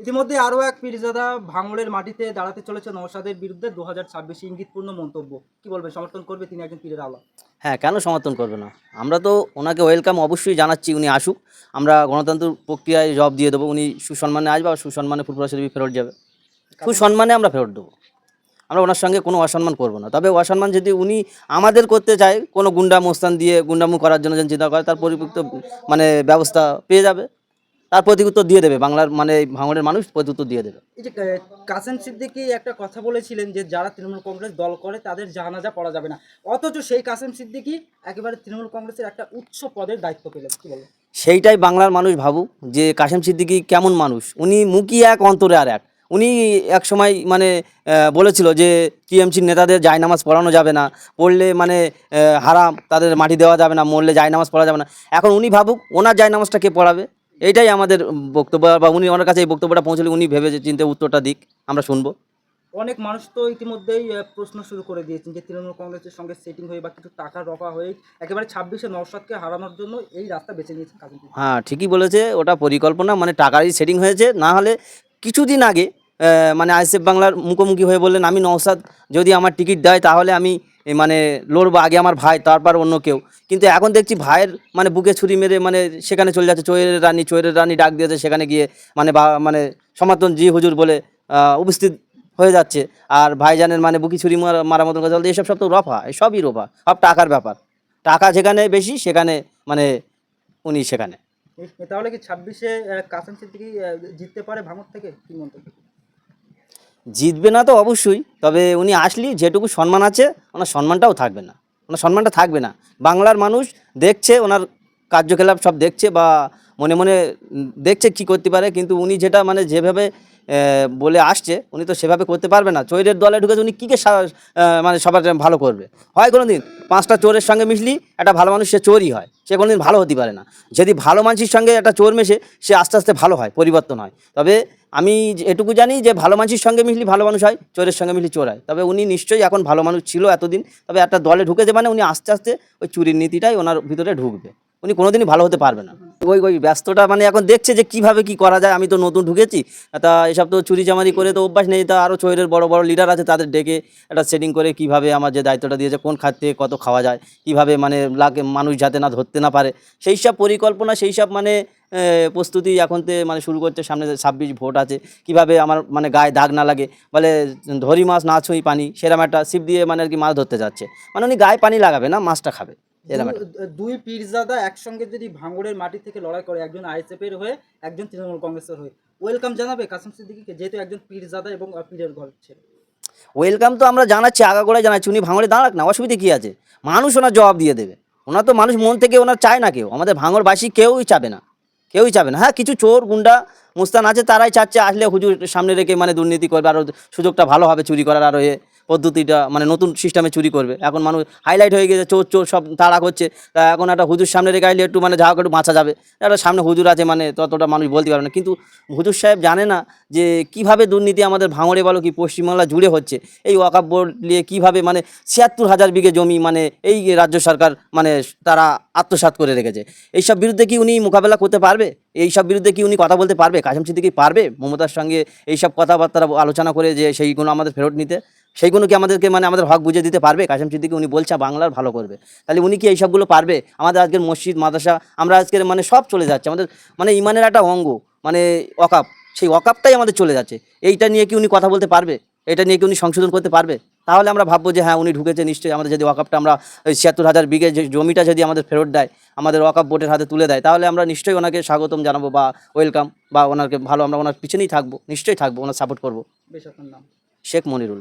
ইতিমধ্যে আরও এক পীরজাদা ভাঙড়ের মাটিতে দাঁড়াতে চলেছে নওশাদের বিরুদ্ধে দু হাজার ছাব্বিশে ইঙ্গিতপূর্ণ মন্তব্য। কি বলবেন সমর্থন করবে তিনি একজন পীরের আলা? হ্যাঁ কেন সমর্থন করবে না? আমরা তো ওনাকে ওয়েলকাম অবশ্যই জানাচ্ছি উনি আসুক। আমরা গণতন্ত্র প্রক্রিয়ায় জব দিয়ে দেবো উনি সুসম্মানে আসবে আর সুসম্মানে ফুরফুরা শরীফ ফেরত যাবে। সুসম্মানে আমরা ফেরত দেবো। আমরা ওনার সঙ্গে কোনো অসম্মান করব না। তবে অসম্মান যদি উনি আমাদের করতে চায় কোনো গুন্ডা মোস্তান দিয়ে গুন্ডামু করার জন্য যেন চিন্তা করে তার পরিপক্ত মানে ব্যবস্থা পেয়ে যাবে। তার প্রতিউত্তর দিয়ে দেবে বাংলার মানে ভাঙড়ের মানুষ প্রতিউত্তর দিয়ে দেবে। এই যে কাসেম সিদ্দিকি একটা কথা বলেছিলেন যে যারা তৃণমূল কংগ্রেস দল করে তাদের জানাজা পড়া যাবে না। অথচ সেই কাসেম সিদ্দিকি একেবারে তৃণমূল কংগ্রেসের একটা উচ্চ পদের দায়িত্ব পেলেন কি বলবেন সেইটাই বাংলার মানুষ ভাবুক যে কাসেম সিদ্দিকি কেমন মানুষ। উনি মুখই এক অন্তরে আর এক। উনি এক সময় মানে বলেছিল যে টিএমসির নেতাদের জায়নামাজ পড়ানো যাবে না পড়লে মানে হারাম তাদের মাটি দেওয়া যাবে না মরলে জায়নামাজ পড়া যাবে না। এখন উনি ভাবুক ওনার জায়নামাজটা কে পড়াবে? এইটাই আমাদের বক্তব্য বা উনি ওনার কাছে এই বক্তব্যটা পৌঁছলে উনি ভেবে চিন্তে উত্তরটা দিক আমরা শুনব। অনেক মানুষ তো ইতিমধ্যেই প্রশ্ন শুরু করে দিয়েছেন যে তৃণমূল কংগ্রেসের সঙ্গে সেটিং হয়ে বা কিছু টাকা রফা হয়ে একেবারে ছাব্বিশে নওশাদকে হারানোর জন্য এই রাস্তা বেছে নিয়েছেন হ্যাঁ ঠিকই বলেছে ওটা পরিকল্পনা মানে টাকারই সেটিং হয়েছে না হলে কিছুদিন আগে মানে আইসিএফ বাংলার মুখোমুখি হয়ে বললেন আমি নওসাদ যদি আমার টিকিট দেয় তাহলে আমি মানে লড়বো, আগে আমার ভাই, তারপর অন্য কেউ। কিন্তু এখন দেখছি ভাইয়ের মানে বুকে ছুরি মেরে মানে সেখানে চলে যাচ্ছে, চৈরের রানী চৈরের রানী ডাক দিয়েছে, সেখানে গিয়ে মানে মানে সমর্থন জি হুজুর বলে উপস্থিত হয়ে যাচ্ছে। আর ভাইজানের মানে বুকি ছুরি মারা মতন কথা বলতে, এসব সব তো রফা সবই রফা, সব টাকার ব্যাপার। টাকা যেখানে বেশি, সেখানে মানে উনি সেখানে। তাহলে কি ছাব্বিশে কাসেম সিদ্দিকি জিততে পারে ভাঙর থেকে কি মন্তব্য জিতবে না তো অবশ্যই, তবে উনি আসলি যেটুকু সম্মান আছে, ওনার সম্মানটাও থাকবে না। ওনার সম্মানটা থাকবে না। বাংলার মানুষ দেখছে, ওনার কার্যকলাপ সব দেখছে বা মনে মনে দেখছে কি করতে পারে, কিন্তু উনি যেটা মানে যেভাবে বলে আসছে, উনি তো সেভাবে করতে পারবে না। চোরের দলে ঢুকেছে, উনি কী কে মানে সবার ভালো করবে? হয় কোনো দিন পাঁচটা চোরের সঙ্গে মিশলি, একটা ভালো মানুষ সে চোরই হয়, সে কোনো দিন ভালো হতে পারে না। যদি ভালো মানুষের সঙ্গে একটা চোর মেশে, সে আস্তে আস্তে ভালো হয়, পরিবর্তন হয়। তবে আমি এটুকু জানি যে ভালো মানুষের সঙ্গে মিশলি ভালো মানুষ হয়, চোরের সঙ্গে মিশলি চোর হয়। তবে উনি নিশ্চয়ই এখন ভালো মানুষ ছিল এতদিন, তবে একটা দলে ঢুকেছে মানে উনি আস্তে আস্তে ওই চুরির নীতিটাই ওনার ভিতরে ঢুকবে। উনি কোনোদিনই ভালো হতে পারবে না। ওই ওই ব্যস্তটা মানে এখন দেখছে যে কীভাবে কি করা যায়। আমি তো নতুন ঢুকেছি। তা এসব তো চুরি চামারি করে তো অভ্যাস নেই। তা আরও চোরের বড় বড় লিডার আছে তাদের ডেকে একটা সেটিং করে কীভাবে আমার যে দায়িত্বটা দিয়েছে, কোন থেকে কত খাওয়া যায়, কীভাবে মানে লাগে মানুষ যাতে না ধরতে না পারে। সেই সব পরিকল্পনা, সেই সব মানে প্রস্তুতি এখন তে মানে শুরু করছে। সামনে ছাব্বিশ ভোট আছে। কীভাবে আমার মানে গায়ে দাগ না লাগে, বলে ধরি মাছ না ছুঁই পানি সেরকম একটা ছিপ দিয়ে মানে আর কি মাছ ধরতে যাচ্ছে। মানে উনি গায়ে পানি লাগাবে না, মাছটা খাবে। দুই পীরজাদা একসঙ্গে যদি ভাঙড়ের মাটি থেকে লড়াই করে একজন আইএসএফ এর হয়ে একজন তৃণমূল কংগ্রেসের হয়ে ওয়েলকাম জানাবে কাসেম সিদ্দিকিকে যেহেতু একজন পীরজাদা এবং পীরের ঘর ছেলে। ওয়েলকাম তো আমরা জানাচ্ছি আগাগোড়ায় জানাচ্ছি উনি ভাঙড়ে দাঁড়াক না অসুবিধে কী আছে? মানুষ ওনার জবাব দিয়ে দেবে। ওনার তো মানুষ মন থেকে ওনার চায় না কেউ আমাদের ভাঙড়বাসী কেউই চাবে না কেউই চাবে না। হ্যাঁ কিছু চোর গুন্ডা মুস্তান আছে তারাই চাচ্ছে আসলে হুজুর সামনে রেখে মানে দুর্নীতি করবে আরও সুযোগটা ভালো হবে চুরি করার আরও এ। পদ্ধতিটা মানে নতুন সিস্টেমে চুরি করবে। এখন মানুষ হাইলাইট হয়ে গেছে, চোর চোর সব তাড়া করছে তা এখন একটা হুজুর সামনে রেখে আইলে একটু মানে যা একটু বাঁচা যাবে। একটা সামনে হুজুর আছে মানে ততটা মানুষ বলতে পারবে না। কিন্তু হুজুর সাহেব জানে না যে কীভাবে দুর্নীতি আমাদের ভাঙড়ে বলো কি পশ্চিমবাংলা জুড়ে হচ্ছে। এই ওয়াকাপ বোর্ড নিয়ে কীভাবে মানে ছিয়াত্তর হাজার বিঘে জমি মানে এই রাজ্য সরকার মানে তারা আত্মসাৎ করে রেখেছে। এইসব বিরুদ্ধে কি উনি মোকাবেলা করতে পারবে? এইসব বিরুদ্ধে কি উনি কথা বলতে পারবে? কাশিম সিদ্দিকি পারবে? মমতার সঙ্গে এইসব কথাবার্তা আলোচনা করে যে সেইগুলো আমাদের ফেরত নিতে। সেইগুলো কি আমাদেরকে মানে আমাদের হক বুঝে দিতে পারবে? কাশিম সিদ্দিকি উনি বলছে বাংলার ভালো করবে। তাহলে উনি কি এইসবগুলো পারবে? আমাদের আজকের মসজিদ মাদ্রাসা আমরা আজকের মানে সব চলে যাচ্ছে। আমাদের মানে ইমানের একটা অঙ্গ মানে অকাপ সেই অকাপটাই আমাদের চলে যাচ্ছে। এইটা নিয়ে কি উনি কথা বলতে পারবে? এটা নিয়ে কি উনি সংশোধন করতে পারবে? তাহলে আমরা ভাববো যে হ্যাঁ উনি ঢুকেছে নিশ্চয়ই। আমাদের যদি ওয়াকাপটা আমরা ওই ছিয়াত্তর হাজার বিঘে যে জমিটা যদি আমাদের ফেরত দেয় আমাদের ওয়াকাপ বোর্ডের হাতে তুলে দেয় তাহলে আমরা নিশ্চয়ই ওনাকে স্বাগতম জানাব বা ওয়েলকাম বা ওনাকে ভালো আমরা ওনার পিছনেই থাকব নিশ্চয়ই থাকব ওনার সাপোর্ট করব। বেশ নাম? শেখ মনিরুল।